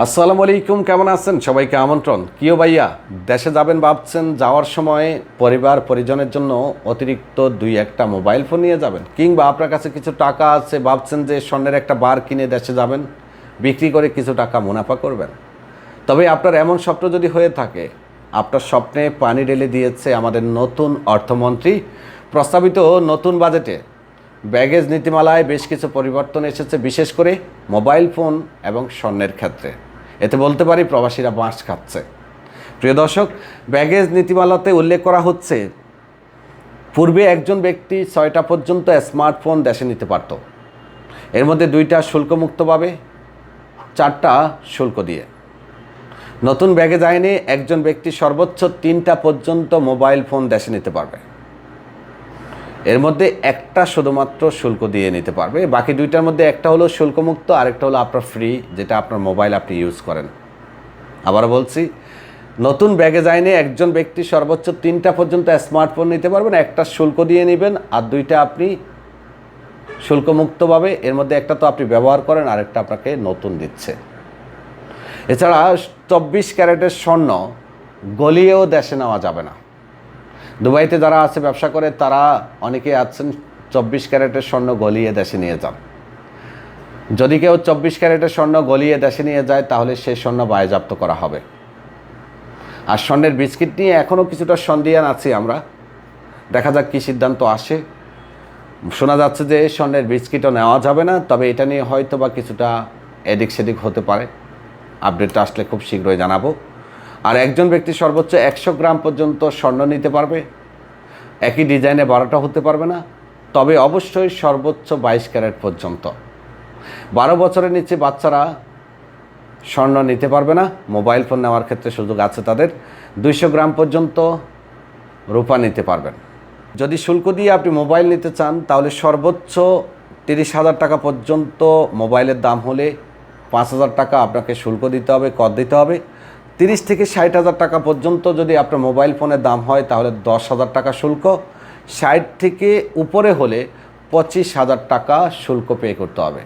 আসসালামু আলাইকুম, কেমন আছেন? সবাইকে আমন্ত্রণ। কিও ভাইয়া, দেশে যাবেন ভাবছেন, যাওয়ার সময় পরিবার, পরিজনের জন্য অতিরিক্ত দুই একটা মোবাইল ফোন নিয়ে যাবেন? কিংবা আপনার কাছে কিছু টাকা আছে, ভাবছেন যে স্বর্ণের একটা বার কিনে দেশে যাবেন, বিক্রি করে কিছু টাকা মুনাফা করবেন? তবে আপনার এমন স্বপ্ন যদি হয়ে থাকে, আপনার স্বপ্নে পানি ঢেলে দিয়েছে আমাদের নতুন অর্থমন্ত্রী, প্রস্তাবিত নতুন বাজেটে ব্যাগেজ নীতিমালায় বেশ কিছু পরিবর্তন এসেছে, বিশেষ করে মোবাইল ফোন এবং স্বর্ণের ক্ষেত্রে। এতে বলতে পারি প্রবাসীরা বাঁশ খাচ্ছে। প্রিয় দর্শক, ব্যাগেজ নীতিমালাতে উল্লেখ করা হচ্ছে, পূর্বে একজন ব্যক্তি ছয়টা পর্যন্ত স্মার্টফোন দেশে নিতে পারত। এর মধ্যে দুইটা শুল্কমুক্তভাবে, চারটা শুল্ক দিয়ে। নতুন ব্যাগেজ আইনে একজন ব্যক্তি সর্বোচ্চ তিনটা পর্যন্ত মোবাইল ফোন দেশে নিতে পারবে। এর মধ্যে একটা শুধুমাত্র শুল্ক দিয়ে নিতে পারবে। বাকি দুইটার মধ্যে একটা হলো শুল্কমুক্ত, আরেকটা হলো আপনার ফ্রি যেটা আপনার মোবাইল আপনি ইউজ করেন। আবার বলছি, নতুন ব্যাগেজ আইনে একজন ব্যক্তি সর্বোচ্চ তিনটা পর্যন্ত স্মার্টফোন নিতে পারবেন। একটা শুল্ক দিয়ে নেবেন, আর দুইটা আপনি শুল্কমুক্তভাবে, এর মধ্যে একটা তো আপনি ব্যবহার করেন, আরেকটা আপনাকে নতুন দিচ্ছে। এছাড়া চব্বিশ ক্যারেটের স্বর্ণ গলিয়েও দেশে নেওয়া যাবে না। দুবাইতে যারা আছে, ব্যবসা করে, তারা অনেকে আছেন, চব্বিশ ক্যারেটের স্বর্ণ গলিয়ে দেশে নিয়ে যান। যদি কেউ চব্বিশ ক্যারেটের স্বর্ণ গলিয়ে দেশে নিয়ে যায়, তাহলে সেই স্বর্ণ বায়জাপ্ত করা হবে। আর স্বর্ণের বিস্কিট নিয়ে এখনও কিছুটা সন্দিহান আছি আমরা। দেখা যাক কী সিদ্ধান্ত আসে। শোনা যাচ্ছে যে স্বর্ণের বিস্কিটও নেওয়া যাবে না, তবে এটা নিয়ে হয়তো বা কিছুটা এদিক সেদিক হতে পারে। আপডেটটা আসলে খুব শীঘ্রই জানাব। আর একজন ব্যক্তি সর্বোচ্চ একশো গ্রাম পর্যন্ত স্বর্ণ নিতে পারবে। একই ডিজাইনে বারোটা হতে পারবে না। তবে অবশ্যই সর্বোচ্চ বাইশ ক্যারেট পর্যন্ত। বারো বছরের নিচে বাচ্চারা স্বর্ণ নিতে পারবে না। মোবাইল ফোন নেওয়ার ক্ষেত্রে সুযোগ আছে তাদের। দুইশো গ্রাম পর্যন্ত রূপা নিতে পারবেন। যদি শুল্ক দিয়ে আপনি মোবাইল নিতে চান, তাহলে সর্বোচ্চ তিরিশ হাজার টাকা পর্যন্ত মোবাইলের দাম হলে পাঁচ হাজার টাকা আপনাকে শুল্ক দিতে হবে, কর দিতে হবে। তিরিশ থেকে ষাট হাজার টাকা পর্যন্ত যদি আপনার মোবাইল ফোনের দাম হয়, তাহলে দশ হাজার টাকা শুল্ক। ষাট থেকে উপরে হলে পঁচিশ হাজার টাকা শুল্ক পে করতে হবে।